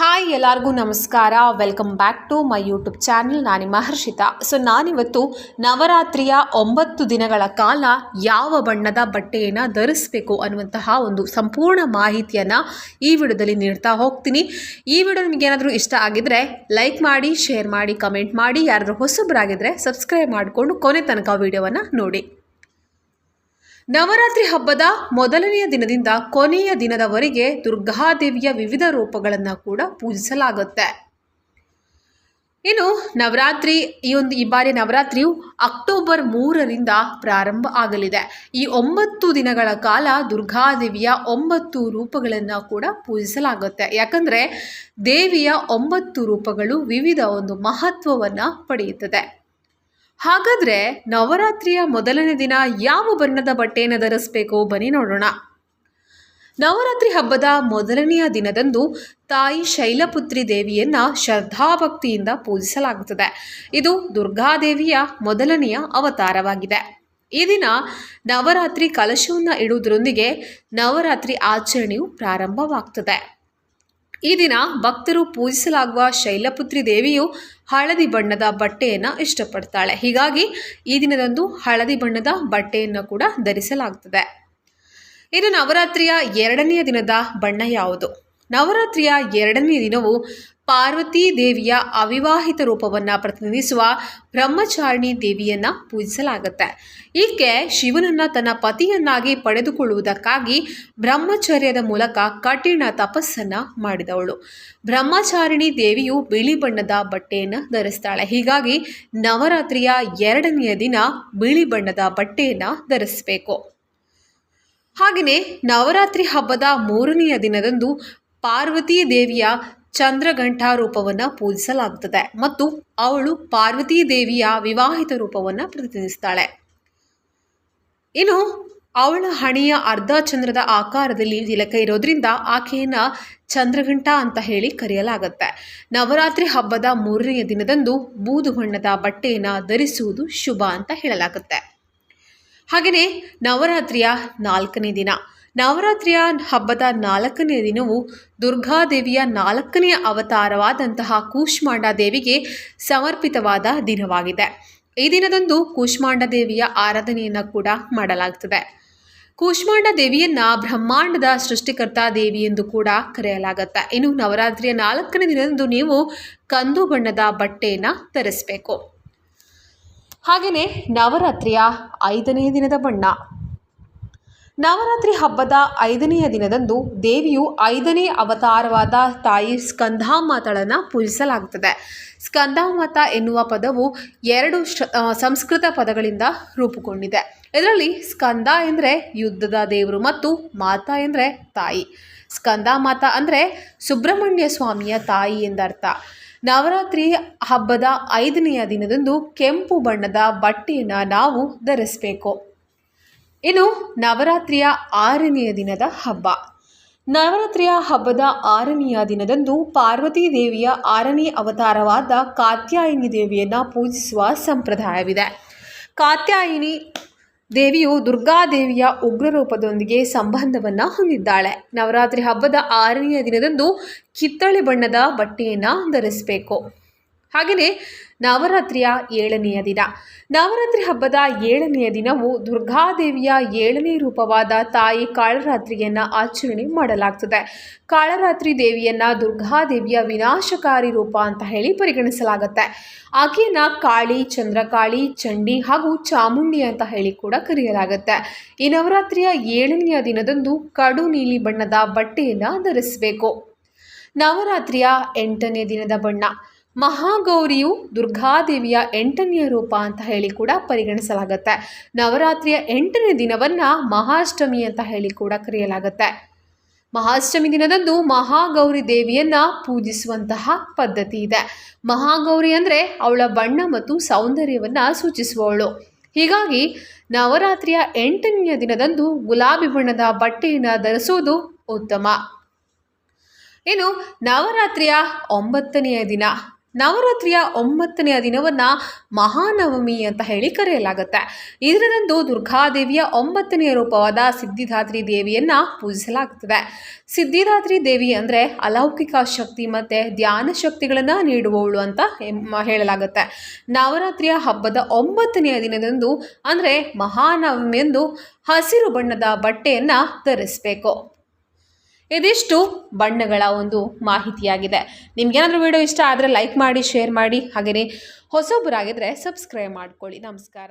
Hi ಎಲ್ಲರಿಗೂ ನಮಸ್ಕಾರ. Welcome back to my YouTube channel ನಾನು ಮಹರ್ಷಿತಾ ಹರ್ಷಿತಾ. ಸೊ ನಾನಿವತ್ತು ನವರಾತ್ರಿಯ ಒಂಬತ್ತು ದಿನಗಳ ಕಾಲ ಯಾವ ಬಣ್ಣದ ಬಟ್ಟೆಯನ್ನು ಧರಿಸಬೇಕು ಅನ್ನುವಂತಹ ಒಂದು ಸಂಪೂರ್ಣ ಮಾಹಿತಿಯನ್ನು ಈ ವಿಡಿಯೋದಲ್ಲಿ ನೀಡ್ತಾ ಹೋಗ್ತೀನಿ. ಈ ವಿಡಿಯೋ ನಿಮಗೆ ಏನಾದರೂ ಇಷ್ಟ ಆಗಿದ್ರೆ ಲೈಕ್ ಮಾಡಿ ಶೇರ್ ಮಾಡಿ ಕಮೆಂಟ್ ಮಾಡಿ, ಯಾರಾದರೂ ಹೊಸಬ್ರಾಗಿದ್ದರೆ ಸಬ್ಸ್ಕ್ರೈಬ್ ಮಾಡಿಕೊಂಡು ಕೊನೆ ತನಕ ವಿಡಿಯೋವನ್ನು ನೋಡಿ. ನವರಾತ್ರಿ ಹಬ್ಬದ ಮೊದಲನೆಯ ದಿನದಿಂದ ಕೊನೆಯ ದಿನದವರೆಗೆ ದುರ್ಗಾದೇವಿಯ ವಿವಿಧ ರೂಪಗಳನ್ನು ಕೂಡ ಪೂಜಿಸಲಾಗುತ್ತೆ. ಇನ್ನು ನವರಾತ್ರಿ, ಈ ಒಂದು ಈ ಬಾರಿ ನವರಾತ್ರಿಯು ಅಕ್ಟೋಬರ್ ಮೂರರಿಂದ ಪ್ರಾರಂಭ ಆಗಲಿದೆ. ಈ ಒಂಬತ್ತು ದಿನಗಳ ಕಾಲ ದುರ್ಗಾದೇವಿಯ ಒಂಬತ್ತು ರೂಪಗಳನ್ನು ಕೂಡ ಪೂಜಿಸಲಾಗುತ್ತೆ. ಯಾಕಂದರೆ ದೇವಿಯ ಒಂಬತ್ತು ರೂಪಗಳು ವಿವಿಧ ಒಂದು ಮಹತ್ವವನ್ನು ಪಡೆಯುತ್ತದೆ. ಹಾಗಾದರೆ ನವರಾತ್ರಿಯ ಮೊದಲನೇ ದಿನ ಯಾವ ಬಣ್ಣದ ಬಟ್ಟೆಯನ್ನು ಧರಿಸಬೇಕು? ಬನ್ನಿ ನೋಡೋಣ. ನವರಾತ್ರಿ ಹಬ್ಬದ ಮೊದಲನೆಯ ದಿನದಂದು ತಾಯಿ ಶೈಲಪುತ್ರಿ ದೇವಿಯನ್ನ ಶ್ರದ್ಧಾಭಕ್ತಿಯಿಂದ ಪೂಜಿಸಲಾಗುತ್ತದೆ. ಇದು ದುರ್ಗಾದೇವಿಯ ಮೊದಲನೆಯ ಅವತಾರವಾಗಿದೆ. ಈ ದಿನ ನವರಾತ್ರಿ ಕಲಶವನ್ನು ಇಡುವುದರೊಂದಿಗೆ ನವರಾತ್ರಿ ಆಚರಣೆಯು ಪ್ರಾರಂಭವಾಗ್ತದೆ. ಈ ದಿನ ಭಕ್ತರು ಪೂಜಿಸಲಾಗುವ ಶೈಲಪುತ್ರಿ ದೇವಿಯು ಹಳದಿ ಬಣ್ಣದ ಬಟ್ಟೆಯನ್ನು ಇಷ್ಟಪಡ್ತಾಳೆ. ಹೀಗಾಗಿ ಈ ದಿನದಂದು ಹಳದಿ ಬಣ್ಣದ ಬಟ್ಟೆಯನ್ನು ಕೂಡ ಧರಿಸಲಾಗ್ತದೆ. ಇನ್ನು ನವರಾತ್ರಿಯ ಎರಡನೆಯ ದಿನದ ಬಣ್ಣ ಯಾವುದು? ನವರಾತ್ರಿಯ ಎರಡನೇ ದಿನವು ಪಾರ್ವತಿ ದೇವಿಯ ಅವಿವಾಹಿತ ರೂಪವನ್ನು ಪ್ರತಿನಿಧಿಸುವ ಬ್ರಹ್ಮಚಾರಿಣಿ ದೇವಿಯನ್ನು ಪೂಜಿಸಲಾಗುತ್ತೆ. ಈಕೆ ಶಿವನನ್ನು ತನ್ನ ಪತಿಯನ್ನಾಗಿ ಪಡೆದುಕೊಳ್ಳುವುದಕ್ಕಾಗಿ ಬ್ರಹ್ಮಚರ್ಯದ ಮೂಲಕ ಕಠಿಣ ತಪಸ್ಸನ್ನು ಮಾಡಿದವಳು. ಬ್ರಹ್ಮಚಾರಿಣಿ ದೇವಿಯು ಬಿಳಿ ಬಣ್ಣದ ಬಟ್ಟೆಯನ್ನು ಧರಿಸ್ತಾಳೆ. ಹೀಗಾಗಿ ನವರಾತ್ರಿಯ ಎರಡನೆಯ ದಿನ ಬಿಳಿ ಬಣ್ಣದ ಬಟ್ಟೆಯನ್ನು ಧರಿಸಬೇಕು. ಹಾಗೆಯೇ ನವರಾತ್ರಿ ಹಬ್ಬದ ಮೂರನೆಯ ದಿನದಂದು ಪಾರ್ವತೀ ದೇವಿಯ ಚಂದ್ರಘಂಟಾ ರೂಪವನ್ನು ಪೂಜಿಸಲಾಗುತ್ತದೆ ಮತ್ತು ಅವಳು ಪಾರ್ವತೀ ದೇವಿಯ ವಿವಾಹಿತ ರೂಪವನ್ನು ಪ್ರತಿನಿಧಿಸ್ತಾಳೆ. ಇನ್ನು ಅವಳ ಹಣೆಯ ಅರ್ಧ ಚಂದ್ರದ ಆಕಾರದಲ್ಲಿ ತಿಲಕ ಇರೋದ್ರಿಂದ ಆಕೆಯನ್ನು ಚಂದ್ರಘಂಟ ಅಂತ ಹೇಳಿ ಕರೆಯಲಾಗುತ್ತೆ. ನವರಾತ್ರಿ ಹಬ್ಬದ ಮೂರನೆಯ ದಿನದಂದು ಬೂದು ಬಣ್ಣದ ಬಟ್ಟೆಯನ್ನು ಧರಿಸುವುದು ಶುಭ ಅಂತ ಹೇಳಲಾಗುತ್ತೆ. ಹಾಗೆಯೇ ನವರಾತ್ರಿಯ ನಾಲ್ಕನೇ ದಿನ. ನವರಾತ್ರಿಯ ಹಬ್ಬದ ನಾಲ್ಕನೆಯ ದಿನವು ದುರ್ಗಾದೇವಿಯ ನಾಲ್ಕನೆಯ ಅವತಾರವಾದಂತಹ ಕೂಷ್ಮಾಂಡ ದೇವಿಗೆ ಸಮರ್ಪಿತವಾದ ದಿನವಾಗಿದೆ. ಈ ದಿನದಂದು ಕೂಷ್ಮಾಂಡ ದೇವಿಯ ಆರಾಧನೆಯನ್ನು ಕೂಡ ಮಾಡಲಾಗ್ತದೆ. ಕೂಷ್ಮಾಂಡ ದೇವಿಯನ್ನ ಬ್ರಹ್ಮಾಂಡದ ಸೃಷ್ಟಿಕರ್ತ ದೇವಿ ಎಂದು ಕೂಡ ಕರೆಯಲಾಗುತ್ತೆ. ಇನ್ನು ನವರಾತ್ರಿಯ ನಾಲ್ಕನೇ ದಿನದಂದು ನೀವು ಕಂದು ಬಣ್ಣದ ಬಟ್ಟೆಯನ್ನು ಧರಿಸಬೇಕು. ಹಾಗೆಯೇ ನವರಾತ್ರಿಯ ಐದನೇ ದಿನದ ಬಣ್ಣ ನವರಾತ್ರಿ ಹಬ್ಬದ ಐದನೆಯ ದಿನದಂದು ದೇವಿಯು ಐದನೇ ಅವತಾರವಾದ ತಾಯಿ ಸ್ಕಂಧಾಮಾತಳನ್ನು ಪೂಜಿಸಲಾಗುತ್ತದೆ. ಸ್ಕಂದಾಮಾತ ಎನ್ನುವ ಪದವು ಎರಡು ಸಂಸ್ಕೃತ ಪದಗಳಿಂದ ರೂಪುಗೊಂಡಿದೆ. ಇದರಲ್ಲಿ ಸ್ಕಂದ ಎಂದರೆ ಯುದ್ಧದ ದೇವರು ಮತ್ತು ಮಾತಾ ಎಂದರೆ ತಾಯಿ. ಸ್ಕಂದಾಮಾತ ಅಂದರೆ ಸುಬ್ರಹ್ಮಣ್ಯ ಸ್ವಾಮಿಯ ತಾಯಿ ಎಂದರ್ಥ. ನವರಾತ್ರಿ ಹಬ್ಬದ ಐದನೆಯ ದಿನದಂದು ಕೆಂಪು ಬಣ್ಣದ ಬಟ್ಟೆಯನ್ನು ನಾವು ಧರಿಸಬೇಕು. ಇನ್ನು ನವರಾತ್ರಿಯ ಆರನೆಯ ದಿನದ ಹಬ್ಬ. ನವರಾತ್ರಿಯ ಹಬ್ಬದ ಆರನೆಯ ದಿನದಂದು ಪಾರ್ವತೀ ದೇವಿಯ ಆರನೇ ಅವತಾರವಾದ ಕಾತ್ಯಾಯಿನಿ ದೇವಿಯನ್ನು ಪೂಜಿಸುವ ಸಂಪ್ರದಾಯವಿದೆ. ಕಾತ್ಯಾಯಿನಿ ದೇವಿಯು ದುರ್ಗಾದೇವಿಯ ಉಗ್ರರೂಪದೊಂದಿಗೆ ಸಂಬಂಧವನ್ನು ಹೊಂದಿದ್ದಾಳೆ. ನವರಾತ್ರಿ ಹಬ್ಬದ ಆರನೆಯ ದಿನದಂದು ಕಿತ್ತಳೆ ಬಣ್ಣದ ಬಟ್ಟೆಯನ್ನು ಧರಿಸಬೇಕು. ಹಾಗೆಯೇ ನವರಾತ್ರಿಯ ಏಳನೆಯ ದಿನ. ನವರಾತ್ರಿ ಹಬ್ಬದ ಏಳನೆಯ ದಿನವು ದುರ್ಗಾದೇವಿಯ ಏಳನೇ ರೂಪವಾದ ತಾಯಿ ಕಾಳರಾತ್ರಿಯನ್ನು ಆಚರಣೆ ಮಾಡಲಾಗ್ತದೆ. ಕಾಳರಾತ್ರಿ ದೇವಿಯನ್ನು ದುರ್ಗಾದೇವಿಯ ವಿನಾಶಕಾರಿ ರೂಪ ಅಂತ ಹೇಳಿ ಪರಿಗಣಿಸಲಾಗುತ್ತೆ. ಆಕೆಯನ್ನು ಕಾಳಿ, ಚಂದ್ರಕಾಳಿ, ಚಂಡಿ ಹಾಗೂ ಚಾಮುಂಡಿ ಅಂತ ಹೇಳಿ ಕೂಡ ಕರೆಯಲಾಗುತ್ತೆ. ಈ ನವರಾತ್ರಿಯ ಏಳನೆಯ ದಿನದಂದು ಕಡು ನೀಲಿ ಬಣ್ಣದ ಬಟ್ಟೆಯನ್ನು ಧರಿಸಬೇಕು. ನವರಾತ್ರಿಯ ಎಂಟನೇ ದಿನದ ಬಣ್ಣ. ಮಹಾಗೌರಿಯು ದುರ್ಗಾದೇವಿಯ ಎಂಟನೆಯ ರೂಪ ಅಂತ ಹೇಳಿ ಕೂಡ ಪರಿಗಣಿಸಲಾಗುತ್ತೆ. ನವರಾತ್ರಿಯ ಎಂಟನೇ ದಿನವನ್ನು ಮಹಾಷ್ಟಮಿ ಅಂತ ಹೇಳಿ ಕೂಡ ಕರೆಯಲಾಗುತ್ತೆ. ಮಹಾಷ್ಟಮಿ ದಿನದಂದು ಮಹಾಗೌರಿ ದೇವಿಯನ್ನ ಪೂಜಿಸುವಂತಹ ಪದ್ಧತಿ ಇದೆ. ಮಹಾಗೌರಿ ಅಂದರೆ ಅವಳ ಬಣ್ಣ ಮತ್ತು ಸೌಂದರ್ಯವನ್ನು ಸೂಚಿಸುವವಳು. ಹೀಗಾಗಿ ನವರಾತ್ರಿಯ ಎಂಟನೆಯ ದಿನದಂದು ಗುಲಾಬಿ ಬಣ್ಣದ ಬಟ್ಟೆಯನ್ನು ಧರಿಸುವುದು ಉತ್ತಮ. ಇನ್ನು ನವರಾತ್ರಿಯ ಒಂಬತ್ತನೆಯ ದಿನ. ನವರಾತ್ರಿಯ ಒಂಬತ್ತನೆಯ ದಿನವನ್ನು ಮಹಾನವಮಿ ಅಂತ ಹೇಳಿ ಕರೆಯಲಾಗುತ್ತೆ. ಇದರದಂದು ದುರ್ಗಾದೇವಿಯ ಒಂಬತ್ತನೆಯ ರೂಪವಾದ ಸಿದ್ಧಿದಾತ್ರಿ ದೇವಿಯನ್ನು ಪೂಜಿಸಲಾಗುತ್ತದೆ ಸಿದ್ಧಿದಾತ್ರಿ ದೇವಿ ಅಂದರೆ ಅಲೌಕಿಕ ಶಕ್ತಿ ಮತ್ತು ಧ್ಯಾನ ಶಕ್ತಿಗಳನ್ನು ನೀಡುವವಳು ಅಂತ ಹೇಳಲಾಗುತ್ತೆ. ನವರಾತ್ರಿಯ ಹಬ್ಬದ ಒಂಬತ್ತನೆಯ ದಿನದಂದು ಅಂದರೆ ಮಹಾನವಮಿಯಂದು ಹಸಿರು ಬಣ್ಣದ ಬಟ್ಟೆಯನ್ನು ಧರಿಸಬೇಕು. ಇದಿಷ್ಟು ಬಣ್ಣಗಳ ಒಂದು ಮಾಹಿತಿಯಾಗಿದೆ. ನಿಮ್ಗೇನಾದರೂ ವಿಡಿಯೋ ಇಷ್ಟ ಆದರೆ ಲೈಕ್ ಮಾಡಿ ಶೇರ್ ಮಾಡಿ ಹಾಗೆಯೇ ಹೊಸೊಬ್ಬರಾಗಿದ್ದರೆ ಸಬ್ಸ್ಕ್ರೈಬ್ ಮಾಡ್ಕೊಳ್ಳಿ. ನಮಸ್ಕಾರ.